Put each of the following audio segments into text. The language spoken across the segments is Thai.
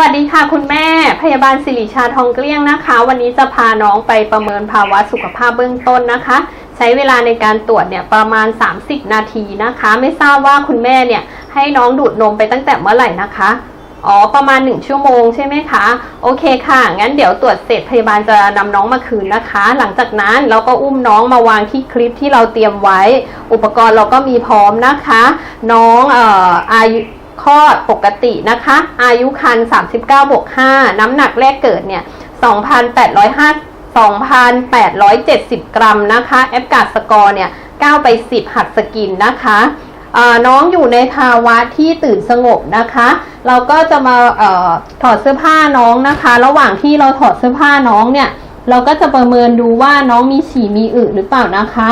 วัสดีค่ะคุณแม่พยาบาลสิริชาทองเกลี้ยงนะคะ วันนี้จะพาน้องไปประเมินภาวะสุขภาพเบื้องต้นนะคะ ใช้เวลาในการตรวจเนี่ยประมาณ 30 นาทีนะคะ ไม่ทราบว่าคุณแม่เนี่ยให้น้องดูดนมไปตั้งแต่เมื่อไหร่นะคะอ๋อประมาณ 1 ชั่วโมงใช่ไหมคะโอเคค่ะ งั้นเดี๋ยวตรวจเสร็จพยาบาลจะนำน้องมาคืนนะคะ หลังจากนั้นเราก็อุ้มน้องมาวางที่คลิปที่เราเตรียมไว้ อุปกรณ์เราก็มีพร้อมนะคะ น้องเอ่ออายุ คลอดปกตินะคะ อายุครรภ์39บวก5น้ำหนักแรกเกิดเนี่ย2,805 2,870 กรัมนะคะ แอปกาดสกอร์เนี่ย9ไป 10 หัดสกินนะคะน้องอยู่ในภาวะที่ตื่นสงบนะคะ เราก็จะมาออถอดเสื้อผ้าน้องนะคะ ระหว่างที่เราถอดเสื้อผ้าน้องเนี่ย เราก็จะประเมินดูว่าน้องมีฉี่มีอึหรือเปล่านะคะ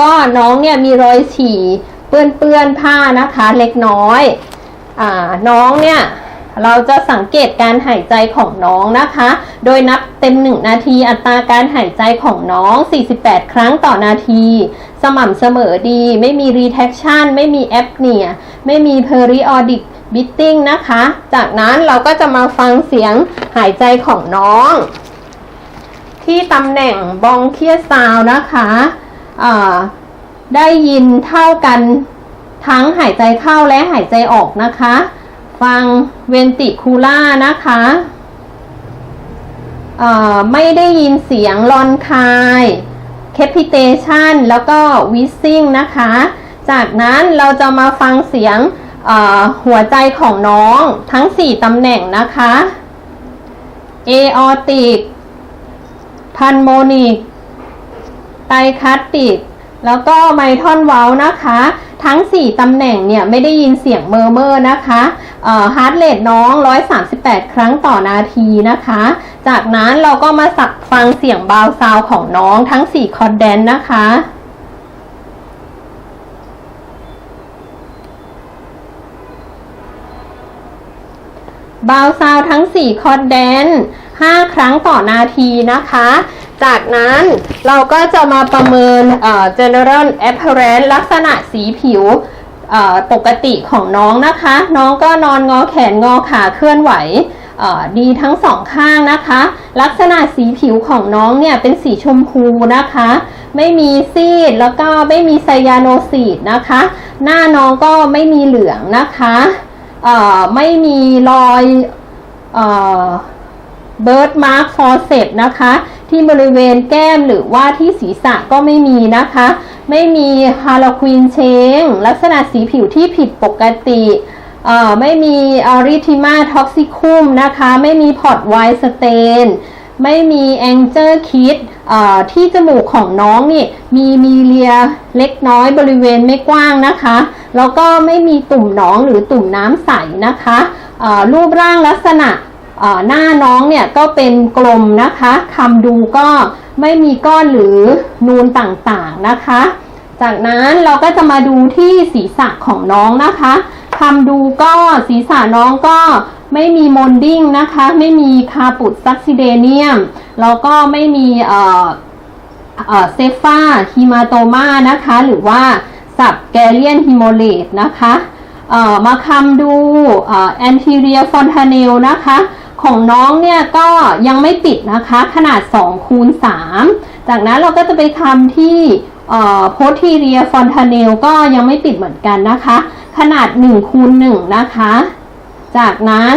ก็น้องเนี่ยมีรอยฉี่ ปื้อนเปื้อนๆผ้านะคะเล็กน้อยอน้องเนี่ยเราจะสังเกตการหายใจของน้องนะคะ โดยนับเต็ม 1 นาทีอัตราการหายใจของน้อง 48 ครั้งต่อนาที สม่ำเสมอดี ไม่มี retraction ไม่มี apnea ไม่มี periodic beating นะคะ จากนั้นเราก็จะมาฟังเสียงหายใจของน้อง ที่ตำแหน่งบองเคียซาวนะคะ ได้ยินเท่ากันทั้งหายใจเข้าและหายใจออกนะคะ ฟังเวนติคูล่านะคะไม่ได้ยินเสียงลอนคายแคปิเตชันแล้วก็วิซิ่งนะคะ จากนั้นเราจะมาฟังเสียงหัวใจของน้องทั้ง 4ตำแหน่งนะคะเอออติกพันโมนิกไตคัสติก แล้วก็ไมทอนเว้านะคะ ทั้ง 4 ตำแหน่งเนี่ย ไม่ได้ยินเสียงเมอร์เมอร์นะคะฮาร์ดเรทน้อง 138 ครั้งต่อนาทีนะคะ จากนั้นเราก็มาสักฟังเสียงบาวซาวของน้องทั้ง 4 คอร์ดแดนนะคะบาวซาวทั้ง 4 คอร์ดแดน5 ครั้งต่อนาทีนะคะ จากนั้นเราก็จะมาประเมิน general appearance ลักษณะสีผิวปกติของน้องนะคะ น้องก็นอนงอแขนงอขาเคลื่อนไหวดีทั้งสองข้างนะคะ ลักษณะสีผิวของน้องเนี่ยเป็นสีชมพูนะคะ ไม่มีซีดแล้วก็ไม่มีไซยาโนซีดนะคะ หน้าน้องก็ไม่มีเหลืองนะคะไม่มีรอยเบิร์ดมาร์คฟอร์เซตนะคะ ที่บริเวณแก้มหรือว่าที่ศีรษะก็ไม่มีนะคะ ไม่มีฮาโลควีนเชงลักษณะสีผิวที่ผิดปกติไม่มีอาริทิมาท็อกซิคุมนะคะ ไม่มีพอร์ตไวสเตนไม่มีแองเจอร์คิดที่จมูกของน้องนี่มีมีเลียเล็กน้อยบริเวณไม่กว้างนะคะ แล้วก็ไม่มีตุ่มหนองหรือตุ่มน้ำใสนะคะรูปร่างลักษณะ หน้าน้องเนี่ยก็เป็นกลมนะคะคำดูก็ไม่มีก้อนหรือนูนต่างๆนะคะ จากนั้นเราก็จะมาดูที่ศีรษะของน้องนะคะคำดูก็ศีรษะน้องก็ไม่มีมนดิ้งนะคะ ไม่มีคาปุดซักซิเดเนียมแล้วก็ไม่มีเอ่อเซฟาฮิมาโตมานะคะ หรือว่าสับแกเลียนฮิโมเลตนะคะมาคำดูเอ่อ anterior fontanel นะคะ ของน้องเนี่ยก็ยังไม่ปิดนะคะขนาด2คูณ3จากนั้นเราก็จะไปคำที่เอ่อ posterior fontanel ก็ยังไม่ปิดเหมือนกันนะคะ ขนาด1คูณ1นะคะ จากนั้น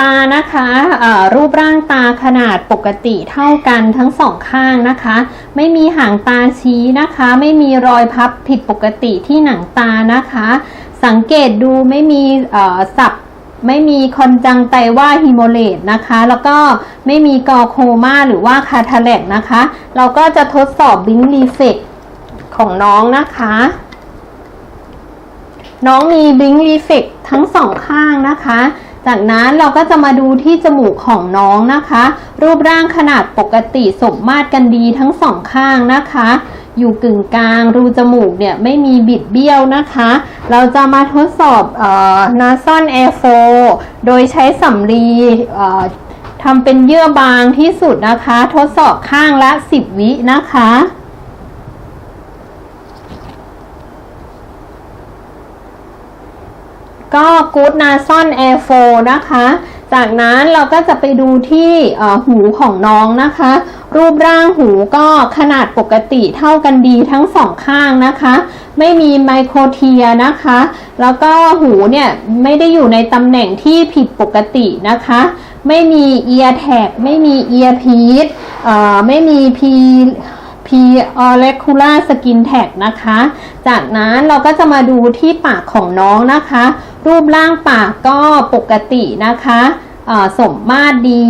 ตานะคะรูปร่างตาขนาดปกติเท่ากันทั้งสองข้างนะคะ ไม่มีหางตาชี้นะคะ ไม่มีรอยพับผิดปกติที่หนังตานะคะ สังเกตดูไม่มีสับ ไม่มีคอนจังไตว่าฮิโมเลตนะคะ แล้วก็ไม่มีกอโคมาหรือว่าคาทาแลกนะคะ เราก็จะทดสอบบิงรีเฟกของน้องนะคะ น้องมีบิงรีเฟกทั้งสองข้างนะคะ จากนั้นเราก็จะมาดูที่จมูกของน้องนะคะ รูปร่างขนาดปกติสมมาตรกันดีทั้งสองข้างนะคะ อยู่กึ่งกลาง รูจมูกเนี่ยไม่มีบิดเบี้ยวนะคะ เราจะมาทดสอบเอ่อ nasal airflow โดยใช้สำลีทำเป็นเยื่อบางที่สุดนะคะ ทดสอบข้างละ 10 วินะคะก็กู๊ดนาซอนแอร์โฟนะคะ จากนั้นเราก็จะไปดูที่หูของน้องนะคะ รูปร่างหูก็ขนาดปกติเท่ากันดีทั้งสองข้างนะคะ ไม่มีไมโครเทียนะคะ แล้วก็หูเนี่ยไม่ได้อยู่ในตำแหน่งที่ผิดปกตินะคะ ไม่มีเอียแท็กไม่มีเอียพีทไม่มีพี P auricular skin tag นะคะ จากนั้นเราก็จะมาดูที่ปากของน้องนะคะ รูปร่างปากก็ปกตินะคะสมมาตรดี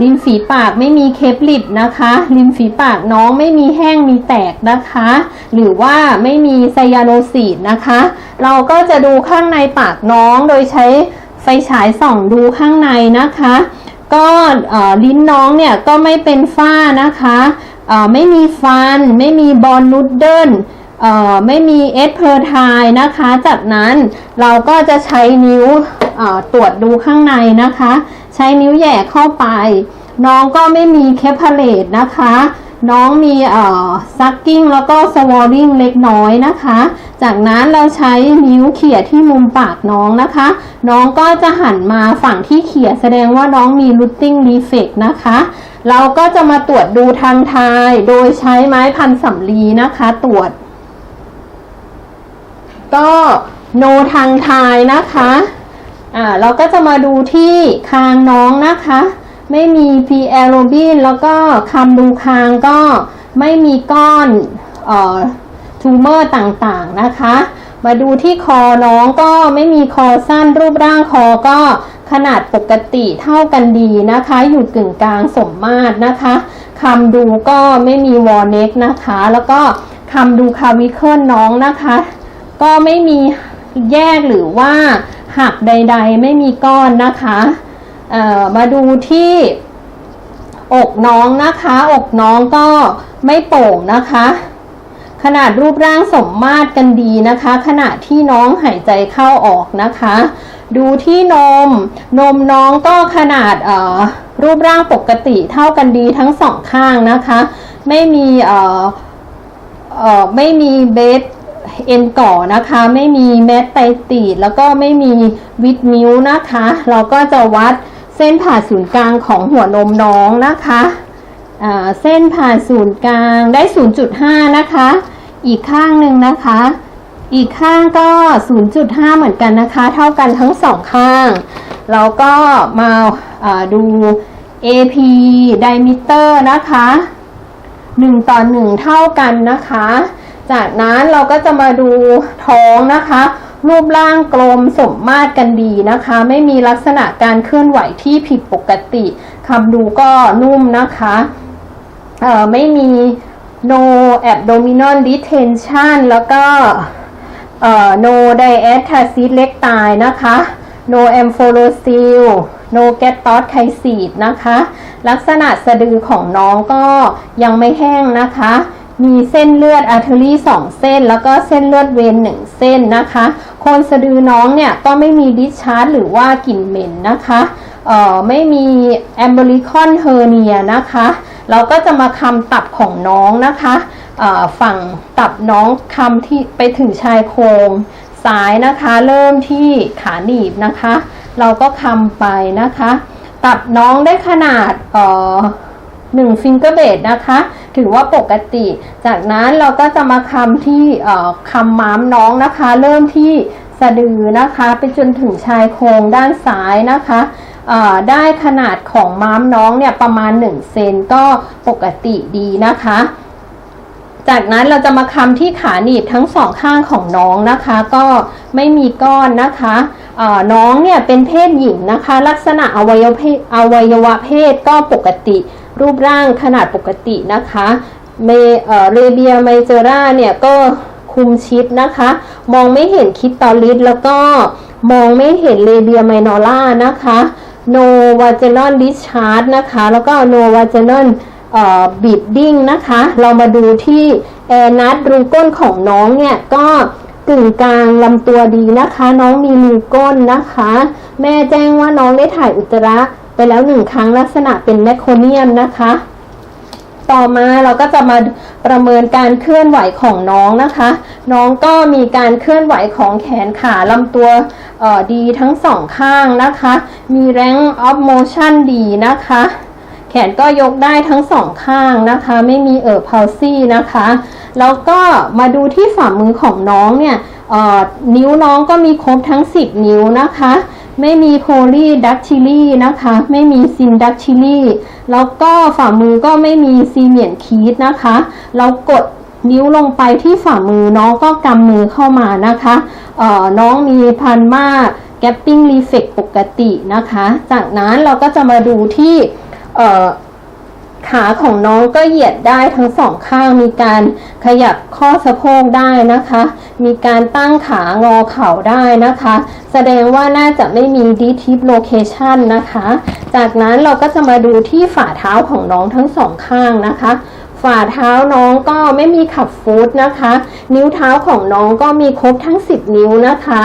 ริมฝีปากไม่มีเคปลิปนะคะริมฝีปากน้องไม่มีแห้งมีแตกนะคะ หรือว่าไม่มีไซยาโนซีดนะคะ เราก็จะดูข้างในปากน้องโดยใช้ไฟฉายส่องดูข้างในนะคะ ก็ลิ้นน้องเนี่ยก็ไม่เป็นฝ้านะคะ ไม่มีฟัน ไม่มีบอลนูดเดิลไม่มีเอสเพอร์ไทนะคะ จากนั้นเราก็จะใช้นิ้วตรวจดูข้างในนะคะ ใช้นิ้วแย่เข้าไป น้องก็ไม่มีแคปาเลตนะคะ น้องมีเอ่อซักกิ้งแล้วก็สวอริงเล็กน้อยนะคะ จากนั้นเราใช้นิ้วเขี่ยที่มุมปากน้องนะคะ น้องก็จะหันมาฝั่งที่เขี่ยแสดงว่าน้องมี rooting defect นะคะ เราก็จะมาตรวจดูทางทาย โดยใช้ไม้พันสำลีนะคะ ตรวจ ก็โนทางทายนะคะอ่าเราก็จะมาดูที่คางน้องนะคะ ไม่มี p ีแอโรบินแล้วก็คำดูคางก็ไม่มีก้อนเอ่อทูเมอร์ต่างๆนะคะ มาดูที่คอน้องก็ไม่มีคอสั้นรูปร่างคอก็ขนาดปกติเท่ากันดีนะคะ อยู่กึ่งกลางสมมาตรนะคะคำดูก็ไม่มีวอลเน็กนะคะ แล้วก็คำดูคาวิเคิลน้องนะคะ ก็ไม่มีแยกหรือว่าหักใดๆ ไม่มีก้อนนะคะ มาดูที่อกน้องนะคะ อกน้องก็ไม่โป่งนะคะ ขนาดรูปร่างสมมาตรกันดีนะคะ ขณะที่น้องหายใจเข้าออกนะคะ ดูที่นม นมน้องก็ขนาดรูปร่างปกติเท่ากันดีทั้งสองข้างนะคะ ไม่มีไม่มีเบสเอ็นก่อนะคะ ไม่มีแมตไตตีดแล้วก็ไม่มีวิดมิวนะคะ เราก็จะวัด ส้นผ่าศูนย์กลางของหัวนมน้องนะคะเส้นผ่าศูนย์กลางได้ 0.5 นะคะ อีกข้างหนึ่งนะคะ อีกข้างก็ 0.5 เหมือนกันนะคะ เท่ากันทั้งสองข้างเราก็มาาดู AP diameter นะคะ 1 ต่อ 1 เท่ากันนะคะ จากนั้นเราก็จะมาดูท้องนะคะ รูปร่างกลมสมมาตรกันดีนะคะ ไม่มีลักษณะการเคลื่อนไหวที่ผิดปกติคำดูก็นุ่มนะคะเอ่อไม่มี no abdominal distension แล้วก็เอ่อ no diastasis เล็กตายนะคะ no ampholysil no g a t o s c h y s i s นะคะ ลักษณะสะดือของน้องก็ยังไม่แห้งนะคะ มีเส้นเลือดอาร์เทอรี่สองเส้น แล้วก็เส้นเลือดเวนหนึ่งเส้นนะคะโคนสะดือน้องเนี่ยก็ไม่มีดิชาร์จหรือว่ากลิ่นเหม็นนะคะเอ่อไม่มีแอมเบลิคอนเฮอร์เนียนะคะ เราก็จะมาคำตับของน้องนะคะเอ่อฝั่งตับน้องคำที่ไปถึงชายโครงซ้ายนะคะ เริ่มที่ขาหนีบนะคะ เราก็คำไปนะคะ ตับน้องได้ขนาดเอ่อหนึ่งฟิงเกอร์เบดนะคะ ถือว่าปกติ จากนั้นเราก็จะมาคำที่คำม้ามน้องนะคะ เริ่มที่สะดือนะคะไปจนถึงชายโครงด้านซ้ายนะคะได้ขนาดของม้ามน้องเนี่ยประมาณ 1 เซนก็ปกติดีนะคะ จากนั้นเราจะมาคำที่ขาหนีบทั้งสองข้างของน้องนะคะ ก็ไม่มีก้อนนะคะน้องเนี่ยเป็นเพศหญิงนะคะ ลักษณะอวัยวะเพศก็ปกติ รูปร่างขนาดปกตินะคะเมเอเรเบียไมเจอราเนี่ยก็คุมชิดนะคะ มองไม่เห็นคิดตอลิสแล้วก็มองไม่เห็นเรเบียไมนอล่านะคะ no vaginal discharge นะคะ แล้วก็ no vaginal เอ่อ bleeding นะคะ เรามาดูที่แอนัดรูก้นของน้องเนี่ย ก็กึ่งกลางลำตัวดีนะคะ น้องมีรูก้นนะคะ แม่แจ้งว่าน้องได้ถ่ายอุจจาระ ไปแล้วหนึ่งครั้งลักษณะเป็นแมคโคเนียมนะคะ ต่อมาเราก็จะมาประเมินการเคลื่อนไหวของน้องนะคะ น้องก็มีการเคลื่อนไหวของแขนขาลำตัวดีทั้งสองข้างนะคะ มี range of motion ดีนะคะแขนก็ยกได้ทั้งสองข้างนะคะ ไม่มีเอ่อพาวซี่นะคะ แล้วก็มาดูที่ฝ่ามือของน้องเนี่ยนิ้วน้องก็มีครบทั้ง 10 นิ้วนะคะ ไม่มีโพลีดักชิลี่นะคะ ไม่มีซินดักชิลี่ แล้วก็ฝ่ามือก็ไม่มีซีเมียนคีดนะคะ เรากดนิ้วลงไปที่ฝ่ามือน้องก็กำมือเข้ามานะคะเอ่อน้องมีพันมาแกปปิ้งรีเฟกปกตินะคะ จากนั้นเราก็จะมาดูที่เอ่อขาของน้องก็เหยียดได้ทั้งสองข้างมีการขยับข้อสะโพกได้นะคะ มีการตั้งขางอเข่าได้นะคะ แสดงว่าน่าจะไม่มีดีทิปโลเคชันนะคะ จากนั้นเราก็จะมาดูที่ฝ่าเท้าของน้องทั้งสองข้างนะคะ ฝ่าเท้าน้องก็ไม่มีขับฟูดนะคะ นิ้วเท้าของน้องก็มีครบทั้ง 10 นิ้วนะคะ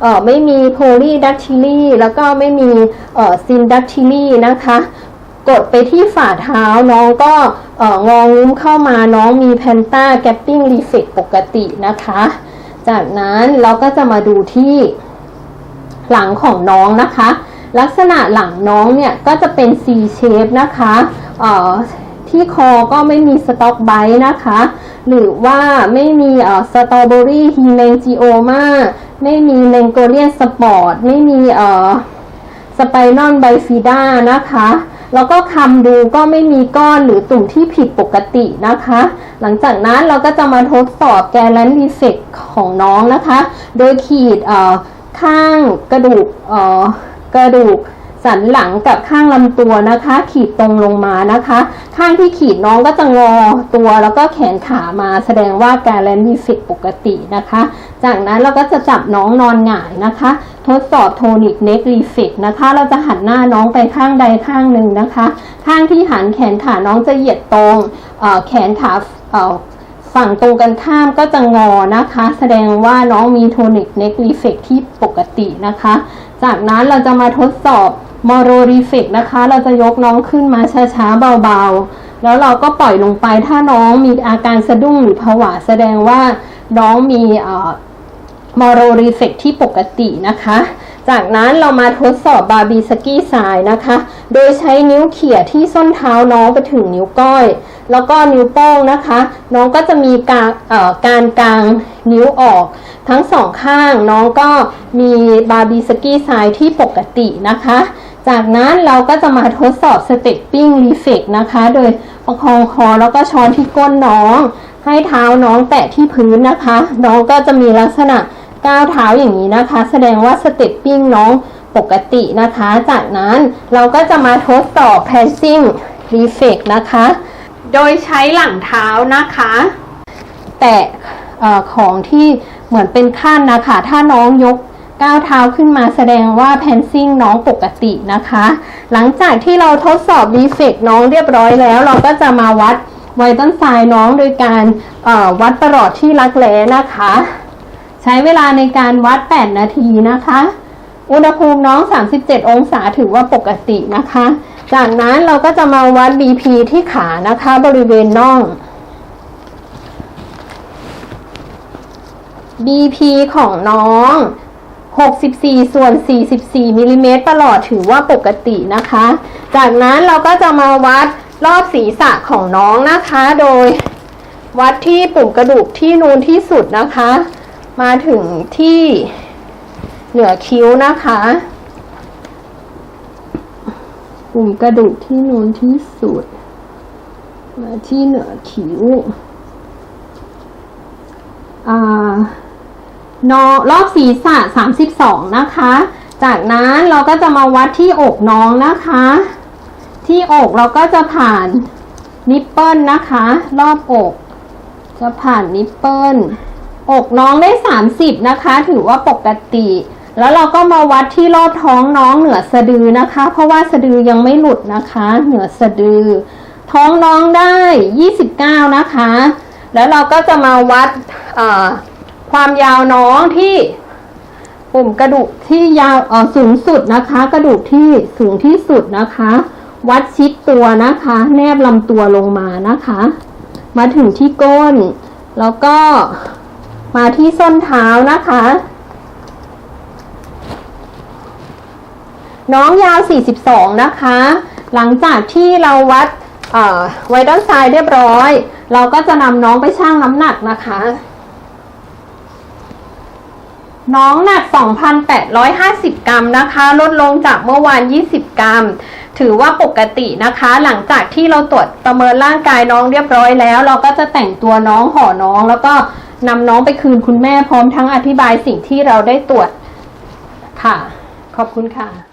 เออไม่มีโพลีดักทิลี่แล้วก็ไม่มีเออซินดักทิลี่นะคะ กดไปที่ฝ่าเท้าน้องก็เอององุ้มเข้ามาน้องมีแพนต้าแกปปิ้งรีเฟกปกตินะคะ จากนั้นเราก็จะมาดูที่หลังของน้องนะคะ ลักษณะหลังน้องเนี่ยก็จะเป็น C shape นะคะเอ่อที่คอก็ไม่มีสต็อกไบนะคะ หรือว่าไม่มีสตรอเบอรี่ฮีเมนจิโอมาไม่มีเลงโกเลียนสปอร์ต ไม่มีเอ่อสไปนอนไบฟิด้านะคะ แล้วก็คำดูก็ไม่มีก้อนหรือตุ่มที่ผิดปกตินะคะ หลังจากนั้นเราก็จะมาทดสอบแกลแลนรีเฟกของน้องนะคะ โดยขีดเอ่อข้างกระดูกเอ่อกระดูก สันหลังกับข้างลำตัวนะคะ ขีดตรงลงมานะคะ ข้างที่ขีดน้องก็จะงอตัวแล้วก็แขนขามาแสดงว่าแกลแลนรีเฟกปกตินะคะ จากนั้นเราก็จะจับน้องนอนหงายนะคะ ทดสอบโทนิกเน็กรีเฟกนะคะ เราจะหันหน้าน้องไปข้างใดข้างหนึ่งนะคะ ข้างที่หันแขนขาน้องจะเหยียดตรงเออแขนขาเออฝั่งตรงกันข้ามก็จะงอนะคะ แสดงว่าน้องมีโทนิกเน็กรีเฟกที่ปกตินะคะ จากนั้นเราจะมาทดสอบ มอโรรีเฟกนะคะ เราจะยกน้องขึ้นมาช้าๆเบาๆ แล้วเราก็ปล่อยลงไปถ้าน้องมีอาการสะดุ้งหรือผวาแสดงว่าน้องมีเอ่อมอโรรีเฟกที่ปกตินะคะ จากนั้นเรามาทดสอบบาร์บีสกี้สายนะคะ โดยใช้นิ้วเขี่ยที่ส้นเท้าน้องไปถึงนิ้วก้อย แล้วก็นิ้วโป้งนะคะ น้องก็จะมีการการกางนิ้วออก ทั้งสองข้างน้องก็มีบาร์บีสกี้สายที่ปกตินะคะ จากนั้นเราก็จะมาทดสอบสเต็ปปิ้งรีเฟกนะคะ โดยประคองคอแล้วก็ช้อนที่ก้นน้อง ให้เท้าน้องแตะที่พื้นนะคะ น้องก็จะมีลักษณะก้าวเท้าอย่างนี้นะคะ แสดงว่าสเต็ปปิ้งน้องปกตินะคะ จากนั้นเราก็จะมาทดสอบ passing reflex นะคะ โดยใช้หลังเท้านะคะ แตะของที่เหมือนเป็นขั้นนะคะ ถ้าน้องยก ก้าวเท้าขึ้นมาแสดงว่าแพนซิ่งน้องปกตินะคะ หลังจากที่เราทดสอบรีเฟกน้องเรียบร้อยแล้ว เราก็จะมาวัดไวตันไซน์น้องโดยการวัดประหลอดที่รักแร้นะคะ ใช้เวลาในการวัด 8 นาทีนะคะ อุณหภูมิน้อง 37 องศาถือว่าปกตินะคะ จากนั้นเราก็จะมาวัด BP ที่ขานะคะบริเวณน่อง BP ของน้อง 64 ส่วน 44มิลลิเมตรประหลอดถือว่าปกตินะคะ จากนั้นเราก็จะมาวัดรอบศีรษะของน้องนะคะ โดยวัดที่ปุ่มกระดูกที่นูนที่สุดนะคะ มาถึงที่เหนือคิ้วนะคะ ปุ่มกระดูกที่นูนที่สุด มาที่เหนือคิ้ว อ่า นอรอบศีรษะ 32 นะคะ จากนั้นเราก็จะมาวัดที่อกน้องนะคะ ที่อกเราก็จะผ่านนิปเปิลนะคะ รอบอก จะผ่านนิปเปิลอกน้องได้ 30 นะคะ ถือว่าปกติ แล้วเราก็มาวัดที่รอบท้องน้องเหนือสะดือนะคะ เพราะว่าสะดือยังไม่หลุดนะคะ เหนือสะดือ ท้องน้องได้ 29 นะคะ แล้วเราก็จะมาวัดอ่อ ความยาวน้องที่ปุ่มกระดูกที่ยาวเออสูงสุดนะคะ กระดูกที่สูงที่สุดนะคะ วัดชิดตัวนะคะ แนบลำตัวลงมานะคะ มาถึงที่ก้น แล้วก็มาที่ส้นเท้านะคะ น้องยาว 42 นะคะ หลังจากที่เราวัดไว้ด้านซ้ายเรียบร้อย เราก็จะนำน้องไปชั่งน้ำหนักนะคะ น้องหนัก 2,850 กรัมนะคะ ลดลงจากเมื่อวาน 20 กรัม ถือว่าปกตินะคะ หลังจากที่เราตรวจประเมินร่างกายน้องเรียบร้อยแล้ว เราก็จะแต่งตัวน้องห่อน้อง แล้วก็นำน้องไปคืนคุณแม่พร้อมทั้งอธิบายสิ่งที่เราได้ตรวจค่ะ ขอบคุณค่ะ